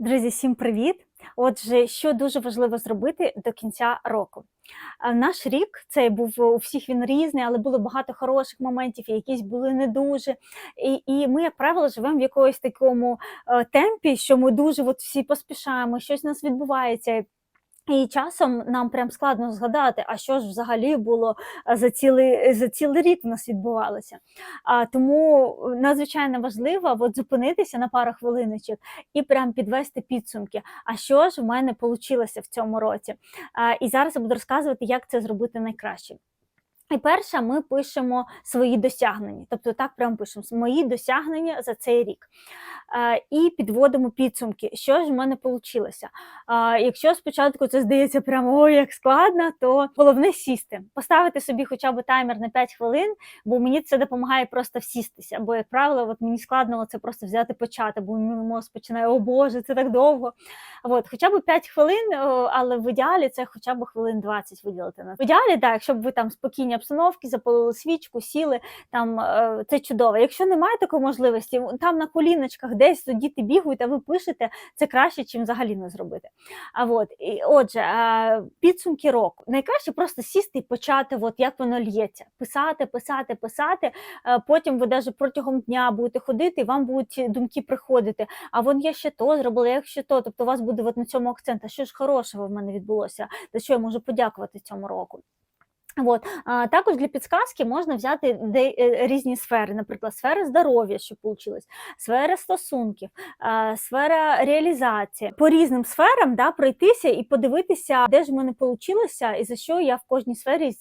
Друзі, всім привіт! Отже, що дуже важливо зробити до кінця року. Наш рік цей був у всіх він різний, але було багато хороших моментів, і якісь були не дуже. І, і ми, як правило, живемо в якомусь такому е, темпі, що ми дуже от всі поспішаємо, щось у нас відбувається. І часом нам прям складно згадати, а що ж взагалі було е, за цілий за цілий рік в нас відбувалося. А тому надзвичайно важливо от зупинитися на пару хвилиночок і прям підвести підсумки. А що ж в мене вийшло в цьому році? А, І зараз я буду розказувати, як це зробити найкраще. І перше, ми пишемо свої досягнення, тобто так прямо пишемо мої досягнення за цей рік. Е, і підводимо підсумки, що ж в мене вийшло. Е, якщо спочатку це здається прямо ой, як складно, то головне сісти, поставити собі хоча б таймер на 5 хвилин, бо мені це допомагає просто всістися. Бо, як правило, от мені складно це просто взяти почати, бо мій мозок починає, о Боже, це так довго. От, Хоча б 5 хвилин, але в ідеалі це хоча б хвилин 20 виділити. В ідеалі, так, якщо б ви там спокійні обстановки, запалили свічку, сіли, там е, це чудово. Якщо немає такої можливості, там на коліночках десь діти бігають, а ви пишете, це краще, чим взагалі не зробити. А от і отже, підсумки року. Найкраще просто сісти і почати, от як воно лється, писати, писати, писати. Потім ви навіть протягом дня будете ходити, і вам будуть думки приходити. А вон я ще то зробила, як ще то. Тобто у вас буде от на цьому акцент, а що ж хорошого в мене відбулося, за що я можу подякувати цьому року. От. А, Також для підсказки можна взяти де, е, різні сфери, наприклад, сфера здоров'я, що вийшло, сфера стосунків, а, сфера реалізації. По різним сферам да, пройтися і подивитися, де ж в мене вийшло і за що я в кожній сфері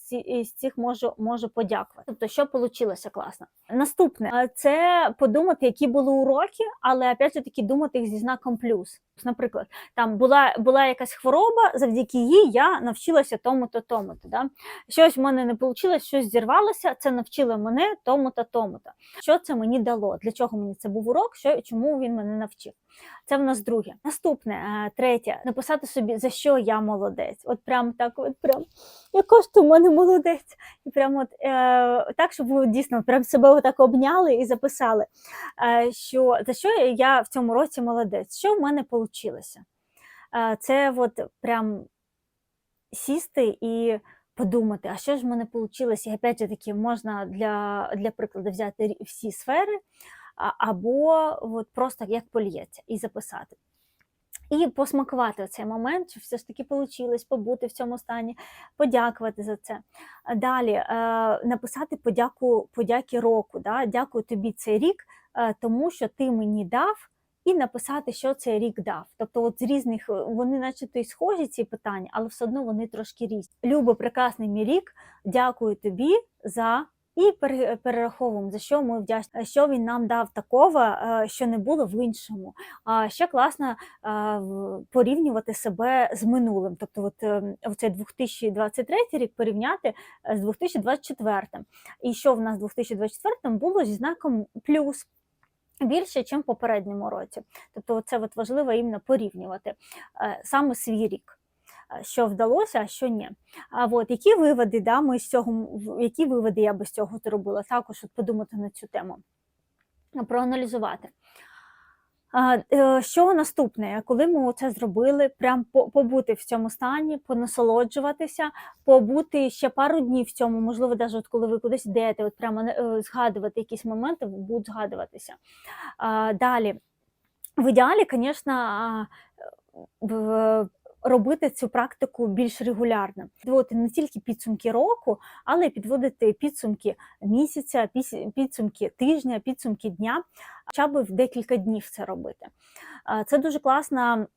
з цих можу можу подякувати. Тобто, що вийшло класно. Наступне це подумати, які були уроки, але опять же таки думати їх зі знаком плюс. Наприклад, там була була якась хвороба, завдяки їй я навчилася тому-то, тому-то. Да? Щось в мене не вийшло, щось зірвалося, це навчило мене тому-то, тому-то. Що це мені дало? Для чого мені це був урок? Що чому він мене навчив? Це в нас друге. Наступне, е, третє, написати собі, за що я молодець. От прям так, от прям, яка ж ти в мене молодець. І прям от е, так, щоб ви дійсно прям себе отак обняли і записали, е, що за що я в цьому році молодець, що в мене вийшло. Е, це от прям сісти і подумати, а що ж в мене вийшло, і опять же таки можна для для прикладу взяти всі сфери, або от просто як поліється, і записати. І посмакувати цей момент, що все ж таки вийшло побути в цьому стані, подякувати за це. Далі е, написати подяку подяки року. Да? Дякую тобі цей рік, е, тому що ти мені дав і написати, що цей рік дав. Тобто, от з різних е, вони, начебто, і схожі ці питання, але все одно вони трошки різні. Любо, прекрасний мій рік, дякую тобі за. І перераховуємо, за що ми вдячні, що він нам дав такого, е, що не було в іншому. А ще класно е, порівнювати себе з минулим. Тобто, от цей 2023 рік порівняти з 2024. І що в нас в 2024 було зі знаком плюс більше, ніж в попередньому році. Тобто, це от важливо іменно порівнювати е, саме свій рік. Е, що вдалося, а що ні. А от які виводи, да, ми з цього, які виводи я би з цього зробила? Також от подумати на цю тему, проаналізувати. Е, що наступне, коли ми це зробили, прям побути в цьому стані, понасолоджуватися, побути ще пару днів в цьому, можливо, навіть от коли ви кудись йдете, от прямо е, згадувати якісь моменти, будуть згадуватися. Далі, в ідеалі, звісно, робити цю практику більш регулярно, підводити не тільки підсумки року, але й підводити підсумки місяця, підсумки тижня, підсумки дня, хоча б в декілька днів це робити. Це дуже класна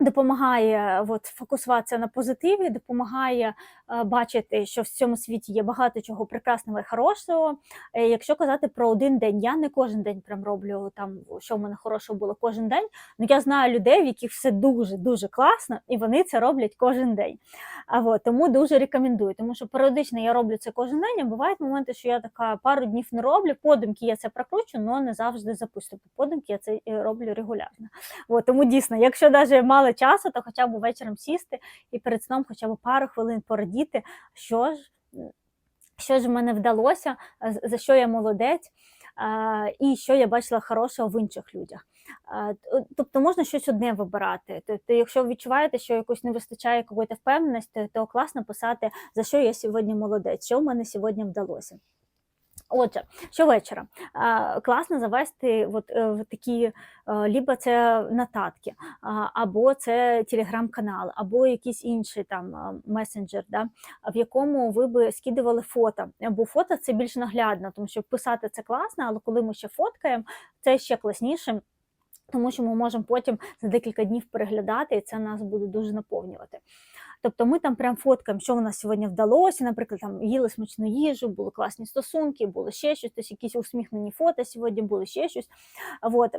Допомагає от, фокусуватися на позитиві, допомагає е, бачити, що в цьому світі є багато чого прекрасного і хорошого. Е, якщо казати про один день, я не кожен день прям роблю там, що в мене хорошого було кожен день. Ну я знаю людей, в яких все дуже дуже класно, і вони це роблять кожен день. А от, тому дуже рекомендую, тому що періодично я роблю це кожен день. а Бувають моменти, що я така пару днів не роблю. Подумки я це прокручу, але не завжди запустю. Подумки я це е, роблю регулярно. От, тому дійсно, якщо навіть мало мали часу, то хоча б вечором сісти і перед сном хоча б пару хвилин порадіти, що ж що ж в мене вдалося, за що я молодець, і що я бачила хорошого в інших людях. Тобто можна щось одне вибирати. Тобто, якщо ви відчуваєте, що якось не вистачає якоїсь впевненості, то класно писати, за що я сьогодні молодець, що в мене сьогодні вдалося. Отже, щовечора класно завести от, е, в такі, е, либо це нотатки, або це телеграм-канал, або якийсь інший там месенджер, да, в якому ви би скидували фото. Бо фото це більш наглядно, тому що писати це класно, але коли ми ще фоткаємо, це ще класніше. Тому що ми можемо потім за декілька днів переглядати, і це нас буде дуже наповнювати. Тобто ми там прям фоткаємо, що у нас сьогодні вдалося. Наприклад, там їли смачну їжу, були класні стосунки, було ще щось, тобто якісь усміхнені фото сьогодні, були ще щось. От.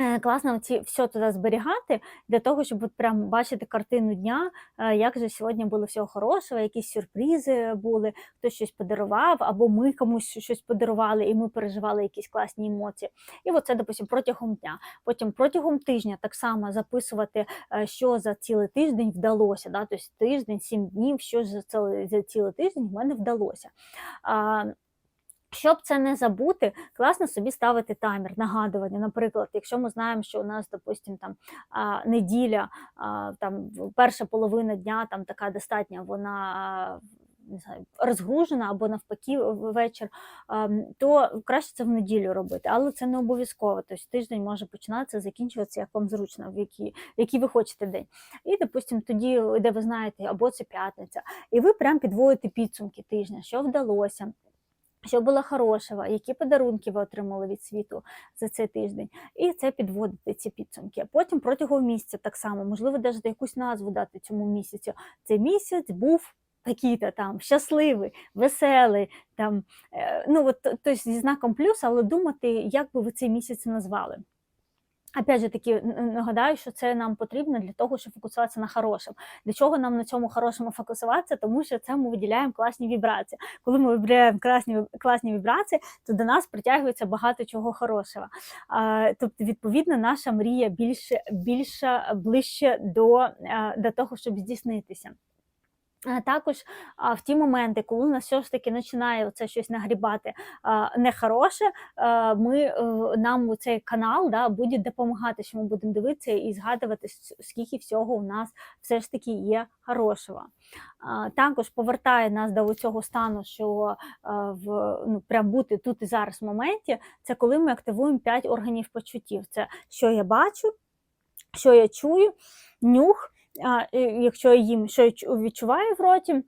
Е, Класно ці все туди зберігати для того, щоб от прям бачити картину дня, е, як же сьогодні було всього хорошого, якісь сюрпризи були, хтось щось подарував, або ми комусь щось подарували, і ми переживали якісь класні емоції. І оце, допустим, протягом дня. Потім протягом тижня так само записувати, е, що за цілий тиждень вдалося. Да? Тобто тиждень, сім днів, що за цілий тиждень в мене вдалося. Щоб це не забути, класно собі ставити таймер, нагадування. Наприклад, якщо ми знаємо, що у нас, допустим, там неділя, там перша половина дня там така достатня, вона не знаю, розгружена або навпаки вечір, то краще це в неділю робити, але це не обов'язково. Тобто тиждень може починатися, закінчуватися як вам зручно, в який, який ви хочете день. І, допустим, тоді, де ви знаєте, або це п'ятниця, і ви прям підводите підсумки тижня, що вдалося. Що було хорошого, які подарунки ви отримали від світу за цей тиждень, і це підводити ці підсумки. Потім протягом місяця так само, можливо, навіть якусь назву дати цьому місяцю. Цей місяць був такий-то там щасливий, веселий, там, е, ну от тобто зі знаком плюс, але думати, як би ви цей місяць назвали. Опять же таки, нагадаю, що це нам потрібно для того, щоб фокусуватися на хорошому. Для чого нам на цьому хорошому фокусуватися? Тому що це ми виділяємо класні вібрації. Коли ми виділяємо класні, класні вібрації, то до нас притягується багато чого хорошого. А, тобто, відповідно, наша мрія більше, більше ближче до, е, до того, щоб здійснитися. Також в ті моменти, коли у нас все ж таки починає це щось нагрібати нехороше, ми, е, нам цей канал да, буде допомагати, що ми будемо дивитися і згадувати, скільки всього у нас все ж таки є хорошого. Також повертає нас до цього стану, що в, ну, прям бути тут і зараз в моменті, це коли ми активуємо 5 органів почуттів. Це що я бачу, що я чую, нюх, якщо я їм, що відчуваю в роті,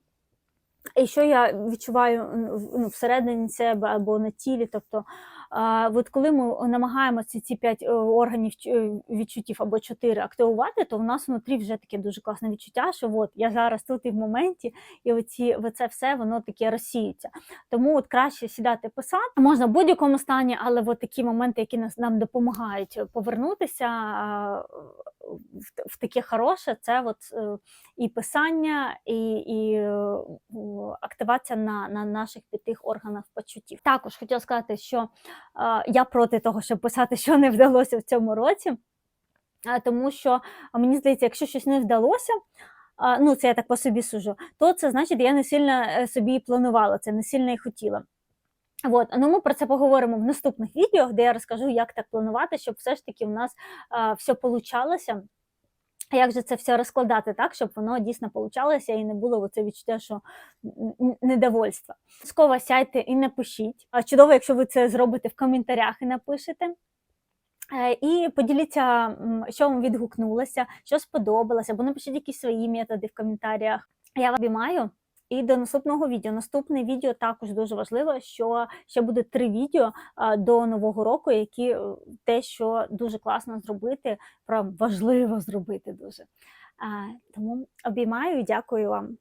і що я відчуваю ну, всередині себе або на тілі. Тобто, а, от коли ми намагаємося ці п'ять е, органів е, відчуттів або чотири активувати, то в нас внутрі вже таке дуже класне відчуття, що от я зараз тут і в моменті, і оці, оце все воно таке розсіється. Тому от краще сідати писати. Можна в будь-якому стані, але от такі моменти, які нас нам допомагають повернутися в, таке хороше, це от е, і писання, і, і е, активація на, на наших п'ятих органах почуттів. Також хотіла сказати, що е, я проти того, щоб писати, що не вдалося в цьому році, тому що мені здається, якщо щось не вдалося. Ну, це я так по собі сужу, то це значить, я не сильно собі планувала це, не сильно і хотіла. От, ну ми про це поговоримо в наступних відео, де я розкажу, як так планувати, щоб все ж таки в нас а, все получалося. Як же це все розкладати так, щоб воно дійсно получалося і не було оце відчуття, що недовольства. Обов'язково сядьте і напишіть. А чудово, якщо ви це зробите в коментарях і напишете. Е, І поділіться, що вам відгукнулося, що сподобалося, або напишіть якісь свої методи в коментарях. Я вас обіймаю. І до наступного відео. Наступне відео також дуже важливо, що ще буде три відео до нового року, які е, те, що дуже класно зробити, прям важливо зробити дуже. Тому обіймаю і дякую вам.